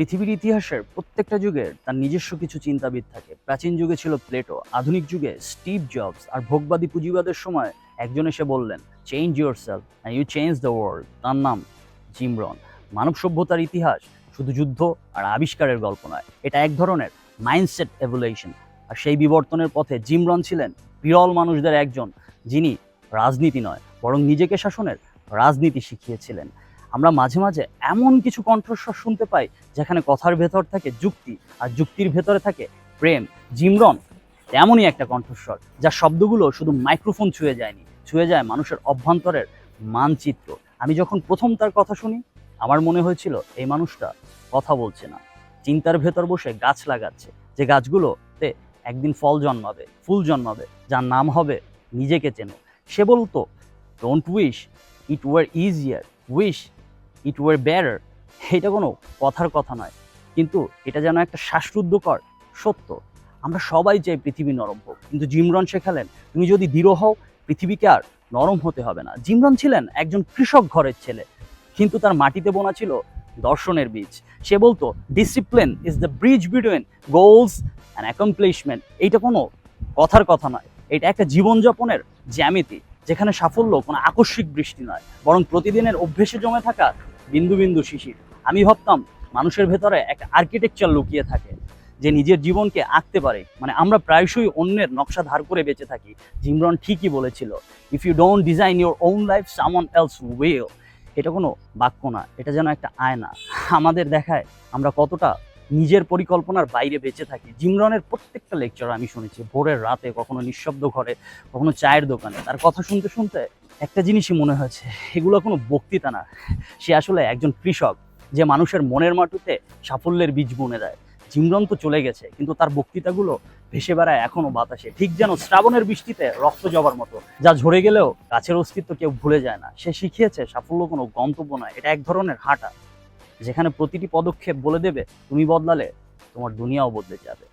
পৃথিবীর ইতিহাসের প্রত্যেকটা যুগের তার নিজস্ব কিছু চিন্তাবিদ থাকে। প্রাচীন যুগে ছিল প্লেটো, আধুনিক যুগে স্টিভ জবস, আর ভোগবাদী পুঁজিবাদের সময় একজন এসে বললেন change yourself you change the world তার নাম জিমরন মানব সভ্যতার ইতিহাস শুধু যুদ্ধ আর আবিষ্কারের গল্প নয়, এটা এক ধরনের মাইন্ডসেট এভুলেশন আর সেই বিবর্তনের পথে জিমরন ছিলেন বিরল মানুষদের একজন, যিনি রাজনীতি নয়, বরং নিজেকে শাসনের রাজনীতি শিখিয়েছিলেন। আমরা মাঝে মাঝে এমন কিছু কণ্ঠস্বর শুনতে পাই যেখানে কথার ভেতর থাকে যুক্তি আর যুক্তির ভেতরে থাকে প্রেম জিমরন এমনই একটা কণ্ঠস্বর যার শব্দগুলো শুধু মাইক্রোফোন ছুঁয়ে যায়নি, ছুঁয়ে যায় মানুষের অভ্যন্তরের মানচিত্র। আমি যখন প্রথম তার কথা শুনি, আমার মনে হয়েছিল এই মানুষটা কথা বলছে না। চিন্তার ভেতর বসে গাছ লাগাচ্ছে। যে গাছগুলোতে একদিন ফল জন্মাবে, ফুল জন্মাবে, যার নাম হবে নিজেকে চেনো। সে বলতো don't wish it were easier wish it were better এটা কোনো কথার কথা নয়। কিন্তু এটা যেন একটা শ্বাসরুদ্ধকর সত্য। আমরা সবাই চাই পৃথিবী নরম হোক। কিন্তু জিমরন শেখালেন, তুমি যদি দৃঢ় হও, পৃথিবীকে আর নরম হতে হবে না। জিমরন ছিলেন একজন কৃষক ঘরের ছেলে। কিন্তু তার মাটিতে বোনা ছিল দর্শনের বীজ। সে বলতো discipline is the bridge between goals and accomplishment এইটা কোনো কথার কথা নয়। এটা একটা জীবনযাপনের জ্যামিতি, যেখানে সাফল্য কোনো আকস্মিক বৃষ্টি নয়। বরং প্রতিদিনের অভ্যেসে জমে থাকা বিন্দু বিন্দু শিশির। আমি ভাবতাম মানুষের ভেতরে একটা আর্কিটেকচার লুকিয়ে থাকে, যে নিজের জীবনকে আঁকতে পারে। মানে আমরা প্রায়শই অন্যের নকশা ধার করে বেঁচে থাকি। জিমরন ঠিকই বলেছিল if you don't design your own life someone else will এটা কোনো বাক্য না, এটা যেন একটা আয়না। আমাদের দেখায় আমরা কতটা নিজের পরিকল্পনার বাইরে বেঁচে থাকি। জিমরনের প্রত্যেকটা লেকচার আমি শুনেছি, ভোরের রাতে, কখনো নিঃশব্দ ঘরে, কখনো চায়ের দোকানে। তার কথা শুনতে শুনতে একটা জিনিসই মনে হয়েছে, এগুলো কোনো বক্তৃতা না। সে আসলে একজন কৃষক, যে মানুষের মনের মাটিতে সাফল্যের বীজ বুনে দেয়। জিমরন তো চলে গেছে, কিন্তু তার বক্তৃতাগুলো ভেসে বেড়ায় এখনও বাতাসে। ঠিক যেন শ্রাবণের বৃষ্টিতে রক্ত জবার মতো। যা ঝরে গেলেও গাছের অস্তিত্ব কেউ ভুলে যায় না। সে শিখিয়েছে, সাফল্য কোনো গন্তব্য নয়, এটা এক ধরনের হাঁটা। যেখানে প্রতিটি পদক্ষেপ বলে দেবে, তুমি বদলালে তোমার দুনিয়াও বদলে যাবে।